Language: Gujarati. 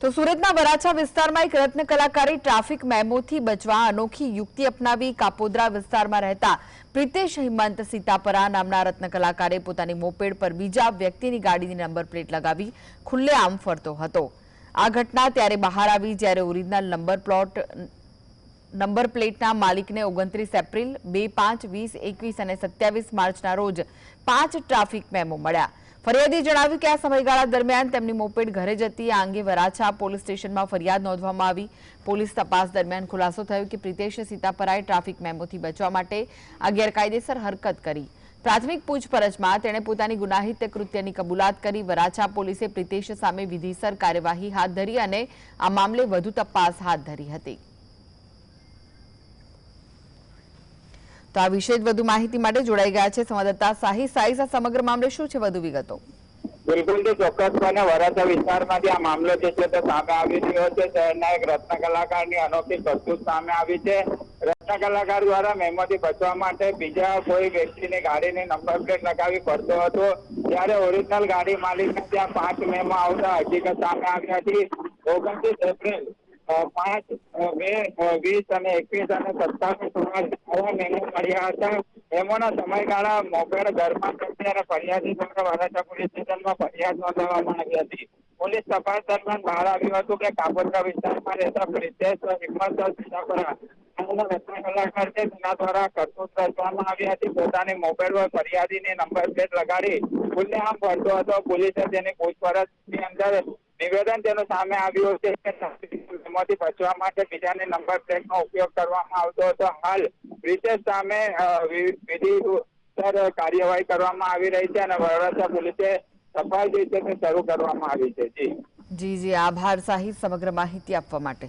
તો સુરતના વરાછા વિસ્તારમાં એક રત્ન કલાકારે ટ્રાફિક મેમોથી બચવા અનોખી યુક્તિ અપનાવી કાપોદ્રા વિસ્તારમાં રહેતા પ્રિતેશ હિમંત સીતાપરા નામના રત્ન કલાકારે પોતાની મોપેડ પર બીજા વ્યક્તિની ગાડીની નંબર પ્લેટ લગાવી ખુલ્લેઆમ ફરતો હતો. આ ઘટના ત્યારે બહાર આવી જ્યારે ઓરિજિનલ નંબર પ્લોટ, નંબર પ્લેટના માલિકને ઓગણત્રીસ એપ્રિલ બે પાંચ વીસ એકવીસ અને સત્યાવીસ માર્ચના રોજ પાંચ ટ્રાફિક મેમો મળ્યા. ફરિયાદી જણાવ્યું કે આ સમયગાળા દરમિયાન તેમની મોપેડ ઘરે જતી આ અંગે વરાછા પોલીસ સ્ટેશનમાં ફરિયાદ નોંધવામાં આવી. પોલીસ તપાસ દરમિયાન ખુલાસો થયો કે પ્રિતેશ સીતાપરાએ ટ્રાફિક મેમોથી બચવા માટે આ ગેરકાયદેસર હરકત કરી. પ્રાથમિક પૂછપરછમાં તેણે પોતાની ગુનાહિત કૃત્યની કબૂલાત કરી. વરાછા પોલીસે પ્રિતેશ સામે વિધિસર કાર્યવાહી હાથ ધરી અને આ મામલે વધુ તપાસ હાથ ધરી હતી. તો આ વિશે વધુ માહિતી માટે જોડાઈ ગયા છે સંવાદદાતા સાહી સાઈઝ આ સમગ્ર મામલે શું છે વધુ વિગતો? બિલકુલ જે ચોક્કસપણે વરાછા વિસ્તારમાંથી આ મામલો જે છે તે સામે આવી રહ્યો છે. શહેરના એક રત્ન કલાકારની અનોખી કરતૂત સામે આવી છે. રત્ન કલાકાર દ્વારા મેમોથી બચવા માટે બીજા કોઈ વ્યક્તિની ગાડીની નંબર પ્લેટ લગાવી ફરતો હતો. ત્યારે ઓરિજિનલ ગાડી માલિક ત્યાં પાંચ મેમો આવતા હકીકત સામે આવી હતી ઓગણત્રીસ એપ્રિલ પાંચ, બે, વીસ અને એકવીસ અને સત્તાવીસ આવા મેમો મળ્યા હતા. મેમોના સમયગાળા મોપેડ ઘરમાં કરતી અને ફરિયાદી દ્વારા વરાછા પોલીસ સ્ટેશનમાં ફરિયાદ નોંધાવવામાં આવી હતી. પોલીસ તપાસ દરમિયાન બહાર આવ્યું હતું કે કાપોદ્રા વિસ્તારમાં રહેતા પ્રિતેશ હિંમત સીતાપરા કલાકાર છે તેના દ્વારા કરતૂત રચવામાં આવી હતી. પોતાની મોબાઈલ પર ફરિયાદીની નંબર પ્લેટ લગાડી ખુલ્લેઆમ ફરતો હતો. પોલીસે તેની પૂછપરછની અંદર નિવેદન તેનું સામે આવ્યું છે કે એમાંથી બચવા માટે બીજાને નંબર પ્લેટનો ઉપયોગ કરવામાં આવતો હતો. હાલ પ્રિતેશ સામે વિધિ કાર્યવાહી કરવામાં આવી રહી છે અને વડોદરા પોલીસે સફાઈ જે છે તે શરૂ કરવામાં આવી છે. જી. જી જી. આભાર સાહી સમગ્ર માહિતી આપવા માટે.